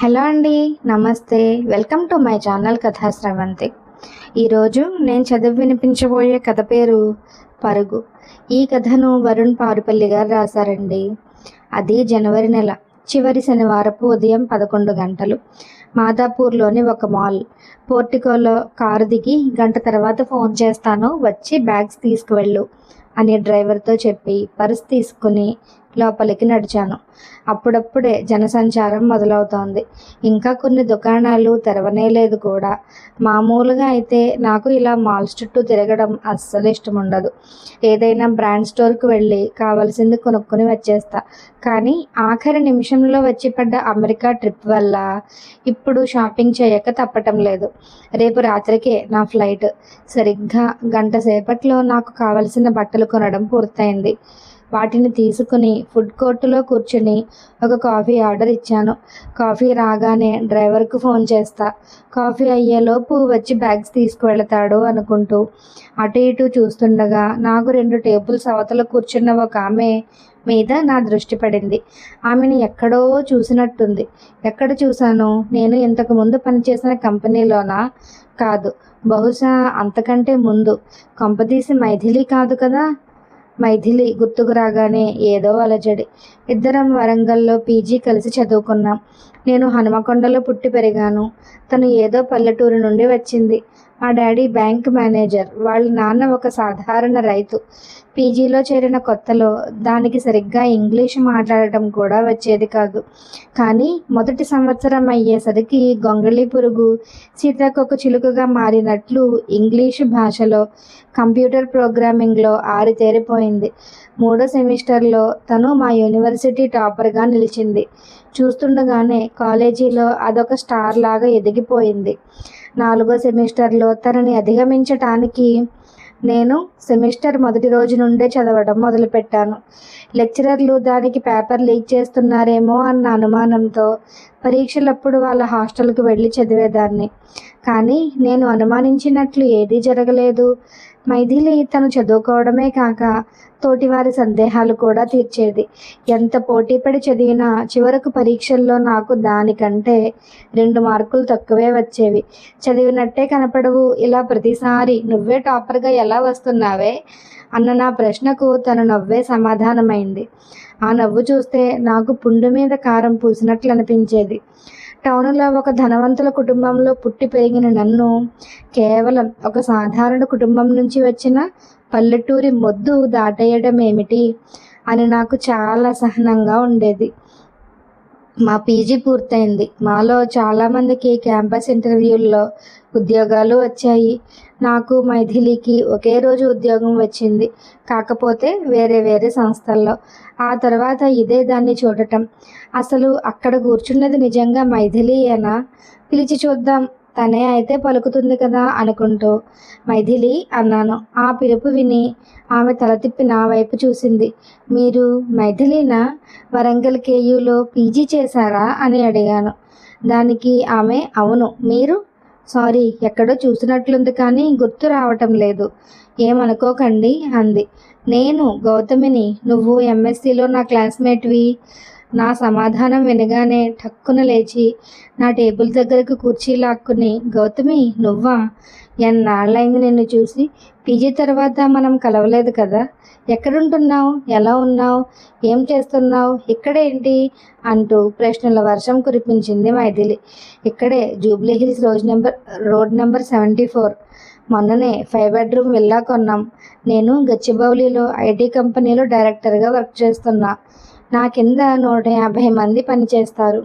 Hello అండి నమస్తే. Welcome to my channel కథా స్రవంతి. ఈరోజు నేను చదివి వినిపించబోయే కథ పేరు పరుగు. ఈ కథను వరుణ్ పారుపల్లి గారు రాశారండి. అది జనవరి నెల చివరి శనివారపు ఉదయం పదకొండు గంటలు. మాదాపూర్లోని ఒక మాల్. పోర్టికోలో కారు దిగి గంట తర్వాత ఫోన్ చేస్తాను వచ్చి బ్యాగ్స్ తీసుకువెళ్ళు అని డ్రైవర్తో చెప్పి పర్స్ తీసుకుని లోపలికి నడిచాను. అప్పుడప్పుడే జనసంచారం మొదలవుతోంది. ఇంకా కొన్ని దుకాణాలు తెరవనే లేదు కూడా. మామూలుగా అయితే నాకు ఇలా మాల్స్ చుట్టూ తిరగడం అస్సలు ఇష్టం ఉండదు ఏదైనా బ్రాండ్ స్టోర్కి వెళ్ళి కావాల్సింది కొనుక్కొని వచ్చేస్తా. కానీ ఆఖరి నిమిషంలో వచ్చి పడ్డ అమెరికా ట్రిప్ వల్ల ఇప్పుడు షాపింగ్ చేయక తప్పటం లేదు. రేపు రాత్రికే నా ఫ్లైట్. సరిగ్గా గంట సేపట్లో నాకు కావలసిన బట్టలు కొనడం పూర్తయింది. వాటిని తీసుకుని ఫుడ్ కోర్టులో కూర్చుని ఒక కాఫీ ఆర్డర్ ఇచ్చాను. కాఫీ రాగానే డ్రైవర్కు ఫోన్ చేస్తా. కాఫీ అయ్యేలోపు వచ్చి బ్యాగ్స్ తీసుకువెళతాడు అనుకుంటూ అటు ఇటు చూస్తుండగా నాకు రెండు టేబుల్స్ అవతల కూర్చున్న ఒక ఆమె మీద నా దృష్టి పడింది. ఆమెను ఎక్కడో చూసినట్టుంది. ఎక్కడ చూశాను? నేను ఇంతకు ముందు పనిచేసిన కంపెనీలోనా? కాదు. బహుశా అంతకంటే ముందు. కొంపదీసి మైథిలి కాదు కదా? మైథిలి గుర్తుకు రాగానే ఏదో అలజడి. ఇద్దరం వరంగల్లో పీజీ కలిసి చదువుకున్నాం. నేను హనుమకొండలో పుట్టి పెరిగాను. తను ఏదో పల్లెటూరు నుండి వచ్చింది. మా డాడీ బ్యాంక్ మేనేజర్. వాళ్ళ నాన్న ఒక సాధారణ రైతు. పీజీలో చేరిన కొత్తలో దానికి సరిగ్గా ఇంగ్లీష్ మాట్లాడటం కూడా వచ్చేది కాదు. కానీ మొదటి సంవత్సరం అయ్యేసరికి గొంగళి పురుగు సీతాకొక చిలుకగా మారినట్లు ఇంగ్లీషు భాషలో కంప్యూటర్ ప్రోగ్రామింగ్లో ఆరితేరిపోయింది. మూడో సెమిస్టర్లో తను మా యూనివర్సిటీ టాపర్గా నిలిచింది. చూస్తుండగానే కాలేజీలో అదొక స్టార్ లాగా ఎదిగిపోయింది. నాలుగో సెమిస్టర్లో తనని అధిగమించటానికి నేను సెమిస్టర్ మొదటి రోజు నుండే చదవడం మొదలుపెట్టాను. లెక్చరర్లు దానికి పేపర్ లీక్ చేస్తున్నారేమో అన్న అనుమానంతో పరీక్షలప్పుడు వాళ్ళ హాస్టల్కి వెళ్ళి చదివేదాన్ని. కానీ నేను అనుమానించినట్లు ఏదీ జరగలేదు. మైథిలి తను చదువుకోవడమే కాక తోటివారి సందేహాలు కూడా తీర్చేది. ఎంత పోటీపడి చదివినా చివరకు పరీక్షల్లో నాకు దానికంటే రెండు మార్కులు తక్కువే వచ్చేవి. చదివినట్టే కనపడవు. ఇలా ప్రతిసారి నువ్వే టాపర్గా ఎలా వస్తున్నావే? అన్న నా ప్రశ్నకు తను నవ్వే సమాధానమైంది. ఆ నవ్వు చూస్తే నాకు పుండు మీద కారం పూసినట్లు అనిపించేది టౌన్లో ఒక ధనవంతుల కుటుంబంలో పుట్టి పెరిగిన నన్ను కేవలం ఒక సాధారణ కుటుంబం నుంచి వచ్చిన పల్లెటూరి మొద్దు దాటేయడం ఏమిటి అని నాకు చాలా సహనంగా ఉండేది. మా పీజీ పూర్తయింది. మాలో చాలామందికి క్యాంపస్ ఇంటర్వ్యూల్లో ఉద్యోగాలు వచ్చాయి. నాకు మైథిలికి ఒకే రోజు ఉద్యోగం వచ్చింది. కాకపోతే వేరే వేరే సంస్థల్లో. ఆ తర్వాత ఇదే దాన్ని చూడటం. అసలు అక్కడ కూర్చున్నది నిజంగా మైథిలియేనా? పిలిచి చూద్దాం. తనే అయితే పలుకుతుంది కదా అనుకుంటూ. మైథిలి అన్నాను. ఆ పిలుపు విని ఆమె తల తిప్పి నా వైపు చూసింది. మీరు మైథిలీనా? వరంగల్ కేయూలో పీజీ చేశారా? అని అడిగాను. దానికి ఆమె అవును. మీరు? సారీ ఎక్కడో చూసినట్లుంది కానీ గుర్తు రావటం లేదు. ఏమనుకోకండి అంది. నేను గౌతమిని నువ్వు ఎంఎస్సిలో నా క్లాస్మేట్వి? నా సమాధానం వినగానే ఠక్కున లేచి నా టేబుల్ దగ్గరకు కూర్చీ లాక్కుని గౌతమి నువ్వా? ఎన్నాళ్ళైంది నిన్ను చూసి? పీజీ తర్వాత మనం కలవలేదు కదా? ఎక్కడుంటున్నావు? ఎలా ఉన్నావు? ఏం చేస్తున్నావు? ఇక్కడేంటి అంటూ ప్రశ్నల వర్షం కురిపించింది మైథిలి. ఇక్కడే Jubilee Hills rose number road number seventy four. మొన్ననే ఫైవ్ బెడ్రూమ్ విల్లా కొన్నాం. నేను గచ్చిబౌలిలో ఐటీ కంపెనీలో డైరెక్టర్గా వర్క్ చేస్తున్నా. నా కింద నూట యాభై మంది పనిచేస్తారు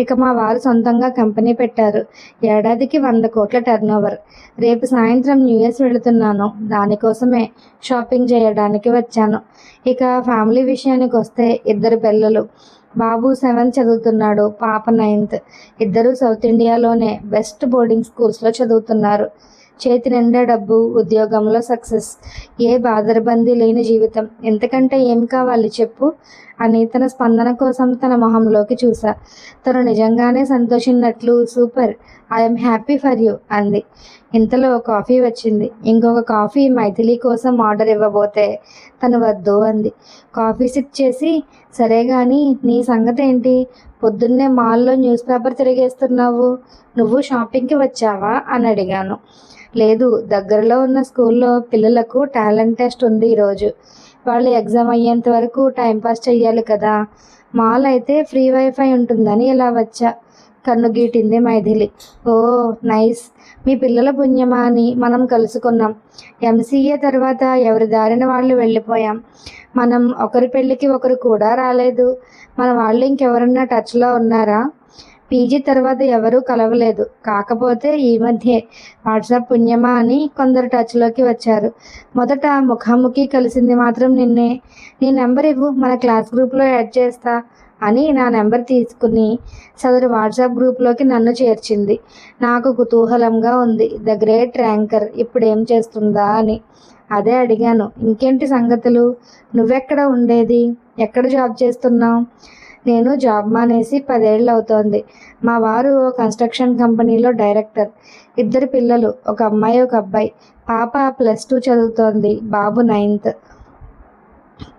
ఇక మా వారు సొంతంగా కంపెనీ పెట్టారు. ఏడాదికి వంద కోట్ల టర్నోవర్. రేపు సాయంత్రం యూఎస్ వెళుతున్నాను. దానికోసమే షాపింగ్ చేయడానికి వచ్చాను. ఇక ఫ్యామిలీ విషయానికి వస్తే ఇద్దరు పిల్లలు. బాబు సెవెంత్ చదువుతున్నాడు. పాప నైన్త్. ఇద్దరు సౌత్ ఇండియాలోనే బెస్ట్ బోర్డింగ్ స్కూల్స్లో చదువుతున్నారు. చేతి నిండా డబ్బు ఉద్యోగంలో సక్సెస్ ఏ బాదరబందీ లేని జీవితం. ఎంతకంటే ఏం కావాలి చెప్పు? అని తన స్పందన కోసం తన మొహంలోకి చూసా. తను నిజంగానే సంతోషించినట్లు super I'm happy for you అంది. ఇంతలో కాఫీ వచ్చింది. ఇంకొక కాఫీ మైథిలి కోసం ఆర్డర్ ఇవ్వబోతే తను వద్దు అంది. కాఫీ సిప్ చేసి సరే కానీ నీ సంగతి ఏంటి పొద్దున్నే మాల్లో న్యూస్ పేపర్ తిరిగేస్తున్నావు నువ్వు షాపింగ్కి వచ్చావా? అని అడిగాను. లేదు దగ్గరలో ఉన్న స్కూల్లో పిల్లలకు టాలెంట్ టెస్ట్ ఉంది ఈరోజు. వాళ్ళు ఎగ్జామ్ అయ్యేంత వరకు టైంపాస్ చెయ్యాలి కదా. మాల్ అయితే ఫ్రీ వైఫై ఉంటుందని ఇలా వచ్చా. కన్ను గీటింది మైథిలి. ఓ నైస్. మీ పిల్లల పుణ్యమా అని మనం కలుసుకున్నాం. ఎంసీఏ తర్వాత ఎవరి దారిన వాళ్ళు వెళ్ళిపోయాం. మనం ఒకరి పెళ్ళికి ఒకరు కూడా రాలేదు. మన వాళ్ళు ఇంకెవరన్నా టచ్లో ఉన్నారా? పీజీ తర్వాత ఎవరూ కలవలేదు. కాకపోతే ఈ మధ్య వాట్సాప్ పుణ్యమా అని కొందరు టచ్లోకి వచ్చారు. మొదట ముఖాముఖి కలిసింది మాత్రం నిన్నే. నీ నెంబర్ ఇవ్వు మన క్లాస్ గ్రూప్లో యాడ్ చేస్తా అని నా నెంబర్ తీసుకుని సదరు వాట్సాప్ గ్రూప్లోకి నన్ను చేర్చింది. నాకు కుతూహలంగా ఉంది. ద గ్రేట్ ర్యాంకర్ ఇప్పుడు ఏం చేస్తుందా అని. అదే అడిగాను. ఇంకేంటి సంగతులు? నువ్వెక్కడ ఉండేది? ఎక్కడ జాబ్ చేస్తున్నావు? నేను జాబ్ మానేసి పదేళ్ళు అవుతోంది మా వారు ఓ కన్స్ట్రక్షన్ కంపెనీలో డైరెక్టర్. ఇద్దరు పిల్లలు ఒక అమ్మాయి ఒక అబ్బాయి. పాప ప్లస్ టూ చదువుతోంది. బాబు నైన్త్.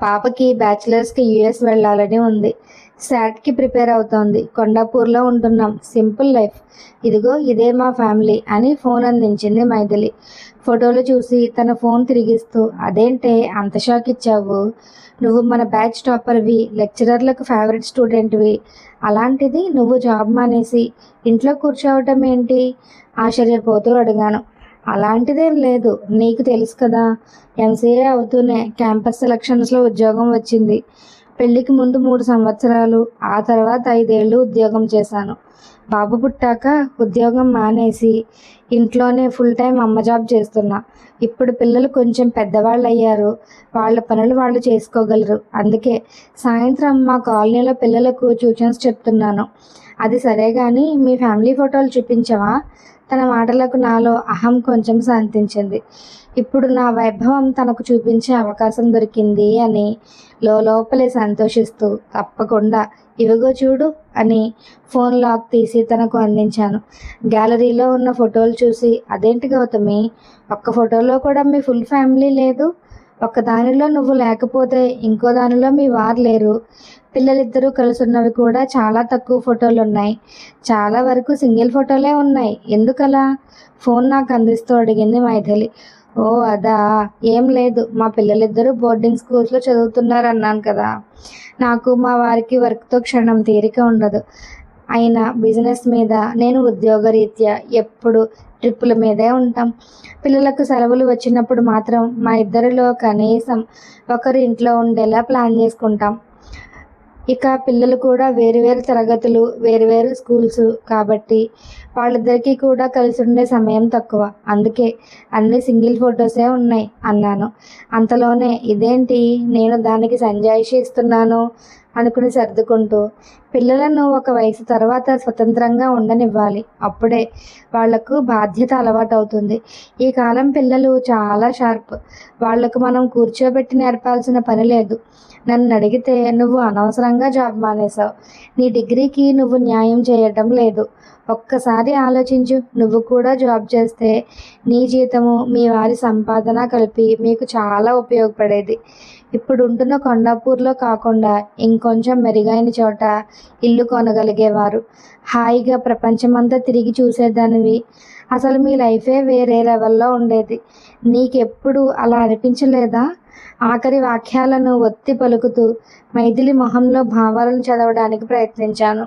పాపకి బ్యాచిలర్స్కి యుఎస్ వెళ్ళాలని ఉంది. శాట్కి ప్రిపేర్ అవుతోంది. కొండాపూర్లో ఉంటున్నాం. Simple life. ఇదిగో ఇదే మా ఫ్యామిలీ అని ఫోన్ అందించింది మైథిలి. ఫోటోలు చూసి తన ఫోన్ తిరిగిస్తూ అదేంటే అంత షాక్ ఇచ్చావు? నువ్వు మన బ్యాచ్ టాపర్వి లెక్చరర్లకు ఫేవరెట్ స్టూడెంట్వి. అలాంటిది నువ్వు జాబ్ మానేసి ఇంట్లో కూర్చోవటం ఏంటి? ఆశ్చర్యపోతూ అడిగాను. అలాంటిదేం లేదు. నీకు తెలుసు కదా ఎంసీఏ అవుతూనే క్యాంపస్ సెలక్షన్స్లో ఉద్యోగం వచ్చింది. పెళ్ళికి ముందు మూడు సంవత్సరాలు ఆ తర్వాత ఐదేళ్ళు ఉద్యోగం చేశాను. బాబు పుట్టాక ఉద్యోగం మానేసి ఇంట్లోనే ఫుల్ టైం అమ్మ జాబ్ చేస్తున్నా. ఇప్పుడు పిల్లలు కొంచెం పెద్దవాళ్ళు అయ్యారు వాళ్ళ పనులు వాళ్ళు చేసుకోగలరు. అందుకే సాయంత్రం మా కాలనీలో పిల్లలకు ట్యూషన్స్ చెప్తున్నాను. అది సరే కానీ మీ ఫ్యామిలీ ఫోటోలు చూపించవా? తన మాటలకు నాలో అహం కొంచెం శాంతించింది. ఇప్పుడు నా వైభవం తనకు చూపించే అవకాశం దొరికింది అని లోపలే సంతోషిస్తూ తప్పకుండా ఇవిగో చూడు అని ఫోన్ లాక్ తీసి తనకు అందించాను. గ్యాలరీలో ఉన్న ఫోటోలు చూసి అదేంటి గౌతమి ఒక్క ఫోటోలో కూడా మీ ఫుల్ ఫ్యామిలీ లేదు? ఒక దానిలో నువ్వు లేకపోతే ఇంకో దానిలో మీ వారు లేరు. పిల్లలిద్దరూ కలుసున్నవి కూడా చాలా తక్కువ ఫోటోలు ఉన్నాయి. చాలా వరకు సింగిల్ ఫోటోలే ఉన్నాయి. ఎందుకలా? ఫోన్ నాకు అందిస్తూ అడిగింది మైథిలి. ఓ అదా? ఏం లేదు. మా పిల్లలిద్దరూ బోర్డింగ్ స్కూల్స్లో చదువుతున్నారు అన్నాను కదా. నాకు మా వారికి వర్క్తో క్షణం తీరిక ఉండదు. అయినా బిజినెస్ మీద నేను ఉద్యోగరీత్యా ఎప్పుడు ట్రిప్పుల మీదే ఉంటాం. పిల్లలకు సెలవులు వచ్చినప్పుడు మాత్రం మా ఇద్దరిలో కనీసం ఒకరు ఇంట్లో ఉండేలా ప్లాన్ చేసుకుంటాం. ఇక పిల్లలు కూడా వేరువేరు తరగతులు వేరువేరు స్కూల్స్ కాబట్టి వాళ్ళిద్దరికీ కూడా కలిసి ఉండే సమయం తక్కువ. అందుకే అన్ని సింగిల్ ఫొటోసే ఉన్నాయి అన్నాను. అంతలోనే ఇదేంటి? నేను దానికి సంజాయిషి ఇస్తున్నాను. అనుకుని సర్దుకుంటూ పిల్లలను ఒక వయసు తర్వాత స్వతంత్రంగా ఉండనివ్వాలి. అప్పుడే వాళ్ళకు బాధ్యత అలవాటు అవుతుంది ఈ కాలం పిల్లలు చాలా షార్ప్. వాళ్ళకు మనం కూర్చోబెట్టి నేర్పాల్సిన పని లేదు. నన్ను అడిగితే నువ్వు అనవసరంగా జాబ్ మానేశావు. నీ డిగ్రీకి నువ్వు న్యాయం చేయటం లేదు. ఒక్కసారి ఆలోచించు. నువ్వు కూడా జాబ్ చేస్తే నీ జీతము మీ వారి సంపాదన కలిపి మీకు చాలా ఉపయోగపడేది. ఇప్పుడు ఉంటున్న కొండాపూర్లో కాకుండా ఇంకొంచెం మెరుగైన చోట ఇల్లు కొనగలిగేవారు. హాయిగా ప్రపంచమంతా తిరిగి చూసేదానివి. అసలు మీ లైఫే వేరే లెవెల్లో ఉండేది. నీకెప్పుడు అలా అనిపించలేదా? ఆఖరి వాక్యాలను ఒత్తి పలుకుతూ మైథిలి మొహంలో భావాలను చదవడానికి ప్రయత్నించాను.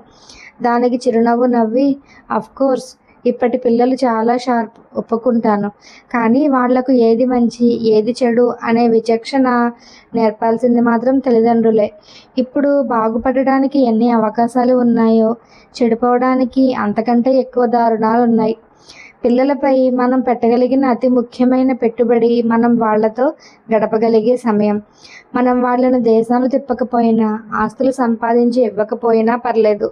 దానికి చిరునవ్వు నవ్వి కోర్స్ ఇప్పటి పిల్లలు చాలా షార్ప్ ఒప్పుకుంటాను. కానీ వాళ్ళకు ఏది మంచి ఏది చెడు అనే విచక్షణ నేర్పాల్సింది మాత్రం తల్లిదండ్రులే. ఇప్పుడు బాగుపడడానికి ఎన్ని అవకాశాలు ఉన్నాయో చెడిపోవడానికి అంతకంటే ఎక్కువ దారుణాలు ఉన్నాయి. పిల్లలపై మనం పెట్టగలిగిన అతి ముఖ్యమైన పెట్టుబడి మనం వాళ్ళతో గడపగలిగే సమయం. మనం వాళ్ళను దేశాలు తిప్పకపోయినా ఆస్తులు సంపాదించి ఇవ్వకపోయినా పర్లేదు.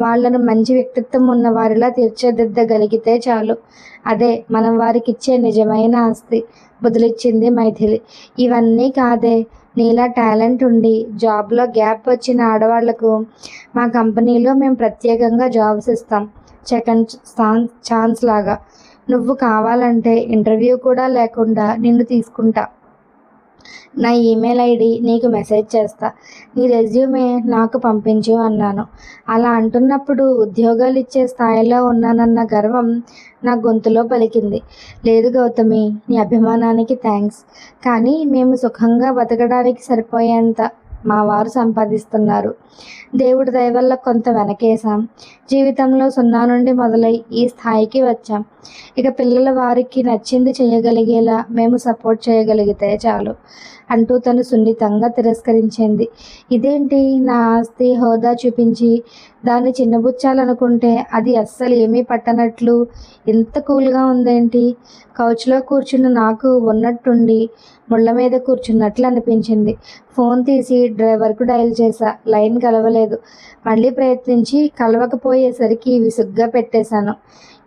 వాళ్ళను మంచి వ్యక్తిత్వం ఉన్న వారిలా తీర్చిదిద్దగలిగితే చాలు. అదే మనం వారికి ఇచ్చే నిజమైన ఆస్తి బదులిచ్చింది మైథిలి. ఇవన్నీ కాదే నీలా టాలెంట్ ఉండి జాబ్లో గ్యాప్ వచ్చిన ఆడవాళ్ళకు మా కంపెనీలో మేము ప్రత్యేకంగా జాబ్స్ ఇస్తాం. సెకండ్ ఛాన్స్ లాగా. నువ్వు కావాలంటే ఇంటర్వ్యూ కూడా లేకుండా నిన్ను తీసుకుంటా. నా ఈమెయిల్ ఐడి నీకు మెసేజ్ చేస్తా. నీ రెజ్యూమే నాకు పంపించు అన్నాను. అలా అంటున్నప్పుడు ఉద్యోగాలు ఇచ్చే స్థాయిలో ఉన్నానన్న గర్వం నా గొంతులో పలికింది. లేదు గౌతమి నీ అభిమానానికి థ్యాంక్స్ కానీ మేము సుఖంగా బతకడానికి సరిపోయేంత మా వారు సంపాదిస్తున్నారు. దేవుడి దయవల్ల కొంత వెనకేసాం జీవితంలో సున్నా నుండి మొదలై ఈ స్థాయికి వచ్చాం. ఇక పిల్లల వారికి నచ్చింది చేయగలిగేలా మేము సపోర్ట్ చేయగలిగితే చాలు అంటూ తను సున్నితంగా తిరస్కరించింది. ఇదేంటి? నా ఆస్తి హోదా చూపించి దాన్ని చిన్నబుచ్చాలనుకుంటే అది అస్సలు ఏమీ పట్టనట్లు. ఇంత కూల్గా ఉందేంటి? కౌచ్లో కూర్చున్న నాకు ఉన్నట్టుండి ముళ్ళ మీద కూర్చున్నట్లు అనిపించింది. ఫోన్ తీసి డ్రైవర్కు డయల్ చేశా. లైన్ కలవలేదు. మళ్ళీ ప్రయత్నించి కలవకపోయేసరికి విసుగ్గా పెట్టేశాను.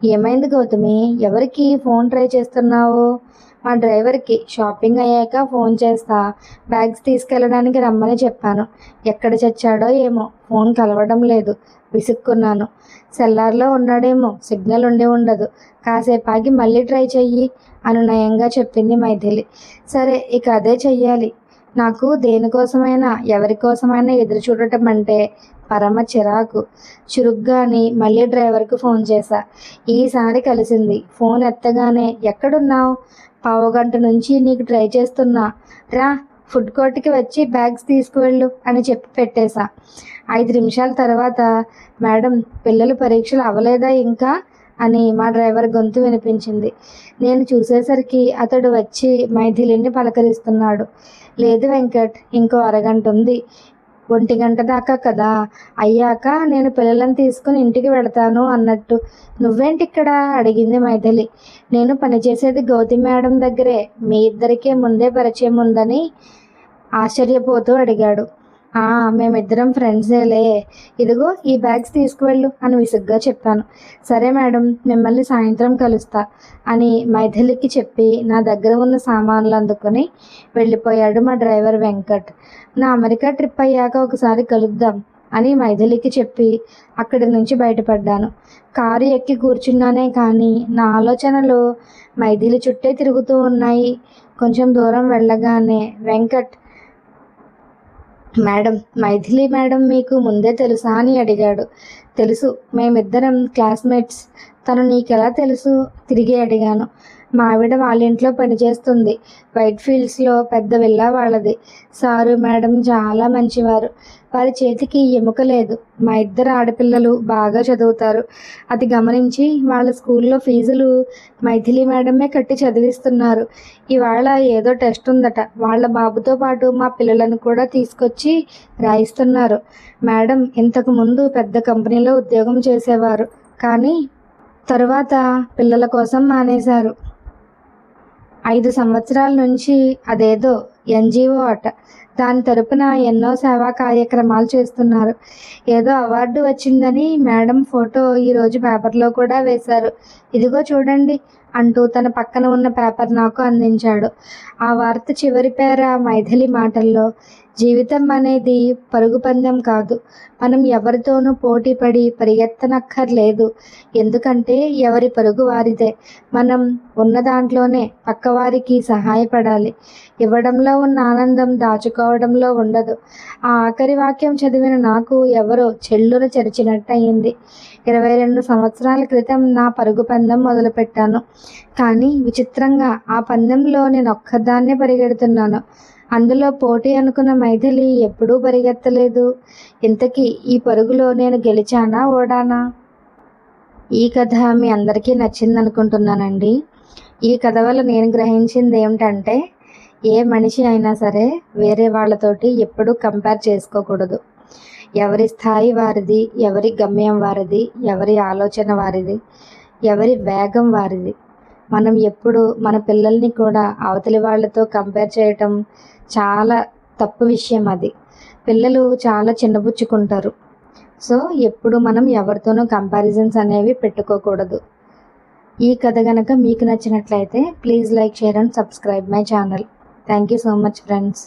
ఏమైంది గౌతమి? ఎవరికి ఫోన్ ట్రై చేస్తున్నావు? మా డ్రైవర్కి షాపింగ్ అయ్యాక ఫోన్ చేస్తా. బ్యాగ్స్ తీసుకెళ్ళడానికి రమ్మని చెప్పాను. ఎక్కడ చచ్చాడో ఏమో ఫోన్ కలవడం లేదు. విసుక్కున్నాను. సెల్లార్లో ఉన్నాడేమో సిగ్నల్ ఉండే ఉండదు. కాసేపు ఆగి మళ్ళీ ట్రై చెయ్యి అనునయంగా చెప్పింది మైథిలి. సరే ఇక అదే చెయ్యాలి. నాకు దేనికోసమైనా ఎవరికోసమైనా ఎదురు చూడటం అంటే పరమ చిరాకు. చురుగ్గాని మళ్ళీ డ్రైవర్కు ఫోన్ చేశా. ఈసారి కలిసింది. ఫోన్ ఎత్తగానే ఎక్కడున్నావు? పావుగంట నుంచి నీకు ట్రై చేస్తున్నా. రా ఫుడ్ కోర్ట్కి వచ్చి బ్యాగ్స్ తీసుకువెళ్ళు అని చెప్పి పెట్టేశా. ఐదు నిమిషాల తర్వాత మేడం పిల్లలు పరీక్షలు అవ్వలేదా ఇంకా? అని మా డ్రైవర్ గొంతు వినిపించింది. నేను చూసేసరికి అతడు వచ్చి మైథిలిని పలకరిస్తున్నాడు. లేదు వెంకట్ ఇంకో అరగంట ఉంది. ఒంటి గంట దాకా కదా? అయ్యాక నేను పిల్లలను తీసుకుని ఇంటికి వెళతాను అన్నట్టు. నువ్వేంటి ఇక్కడ? అడిగింది మైథిలి. నేను పనిచేసేది గౌతి మేడం దగ్గరే. మీ ఇద్దరికే ముందే పరిచయం ఉందని ఆశ్చర్యపోతూ అడిగాడు. మేమిద్దరం ఫ్రెండ్సేలే ఇదిగో ఈ బ్యాగ్స్ తీసుకువెళ్ళు అని విసుగ్గా చెప్పాను. సరే మేడం మిమ్మల్ని సాయంత్రం కలుస్తా అని మైథిలికి చెప్పి నా దగ్గర ఉన్న సామాన్లు అందుకొని వెళ్ళిపోయాడు మా డ్రైవర్ వెంకట్. నా అమెరికా ట్రిప్ అయ్యాక ఒకసారి కలుద్దాం అని మైథిలికి చెప్పి అక్కడి నుంచి బయటపడ్డాను. కారు ఎక్కి కూర్చున్నానే కానీ నా ఆలోచనలు మైథిలి చుట్టే తిరుగుతూ ఉన్నాయి. కొంచెం దూరం వెళ్ళగానే వెంకట్ మేడం మైథిలి మేడం మీకు ముందే తెలుసా అని అడిగాడు. తెలుసు మేమిద్దరం క్లాస్మేట్స్. తను నీకెలా తెలుసు? తిరిగి అడిగాను. మా ఆవిడ వాళ్ళ ఇంట్లో పనిచేస్తుంది. వైట్ ఫీల్డ్స్లో పెద్ద విల్లా వాళ్ళది. సారు మేడం చాలా మంచివారు. వారి చేతికి ఎముక లేదు. మా ఇద్దరు ఆడపిల్లలు బాగా చదువుతారు. అది గమనించి వాళ్ళ స్కూల్లో ఫీజులు మైథిలి మేడమే కట్టి చదివిస్తున్నారు. ఇవాళ ఏదో టెస్ట్ ఉందట. వాళ్ళ బాబుతో పాటు మా పిల్లలను కూడా తీసుకొచ్చి రాయిస్తున్నారు. మేడం ఇంతకు ముందు పెద్ద కంపెనీలో ఉద్యోగం చేసేవారు. కానీ తరువాత పిల్లల కోసం మానేశారు. ఐదు సంవత్సరాల నుంచి అదేదో ఎన్జిఓ అట. దాని తరపున ఎన్నో సేవా కార్యక్రమాలు చేస్తున్నారు. ఏదో అవార్డు వచ్చిందని మేడం ఫోటో ఈరోజు పేపర్లో కూడా వేశారు. ఇదిగో చూడండి అంటూ తన పక్కన ఉన్న పేపర్ నాకు అందించాడు. ఆ వార్త చివరి పేర మైథిలి మాటల్లో జీవితం అనేది పరుగు పందెం కాదు. మనం ఎవరితోనూ పోటీ పడి పరిగెత్తనక్కర్లేదు. ఎందుకంటే ఎవరి పరుగు వారిదే. మనం ఉన్న దాంట్లోనే పక్కవారికి సహాయపడాలి. ఇవ్వడంలో ఉన్న ఆనందం దాచుకోవడంలో ఉండదు. ఆ ఆఖరి వాక్యం చదివిన నాకు ఎవరో చెల్లున చెరిచినట్టయింది. ఇరవై రెండు సంవత్సరాల క్రితం నా పరుగు పందెం మొదలుపెట్టాను. కానీ విచిత్రంగా ఆ పందెంలో నేను ఒక్కదాన్నే పరిగెడుతున్నాను. అందులో పోటీ అనుకున్న మైథిలి ఎప్పుడూ పరిగెత్తలేదు. ఇంతకీ ఈ పరుగులో నేను గెలిచానా ఓడానా? ఈ కథ మీ అందరికీ నచ్చింది అనుకుంటున్నానండి ఈ కథ వల్ల నేను గ్రహించింది ఏమిటంటే ఏ మనిషి అయినా సరే వేరే వాళ్ళతోటి ఎప్పుడూ కంపేర్ చేసుకోకూడదు. ఎవరి స్థాయి వారిది ఎవరి గమ్యం వారిది ఎవరి ఆలోచన వారిది ఎవరి వేగం వారిది. మనం ఎప్పుడు మన పిల్లల్ని కూడా అవతలి వాళ్ళతో కంపేర్ చేయటం చాలా తప్పు విషయం అది. పిల్లలు చాలా చిన్నబుచ్చుకుంటారు. సో ఎప్పుడు మనం ఎవరితోనూ కంపారిజన్స్ అనేవి పెట్టుకోకూడదు. ఈ కథ కనుక మీకు నచ్చినట్లయితే please like share and subscribe my channel thank you so much friends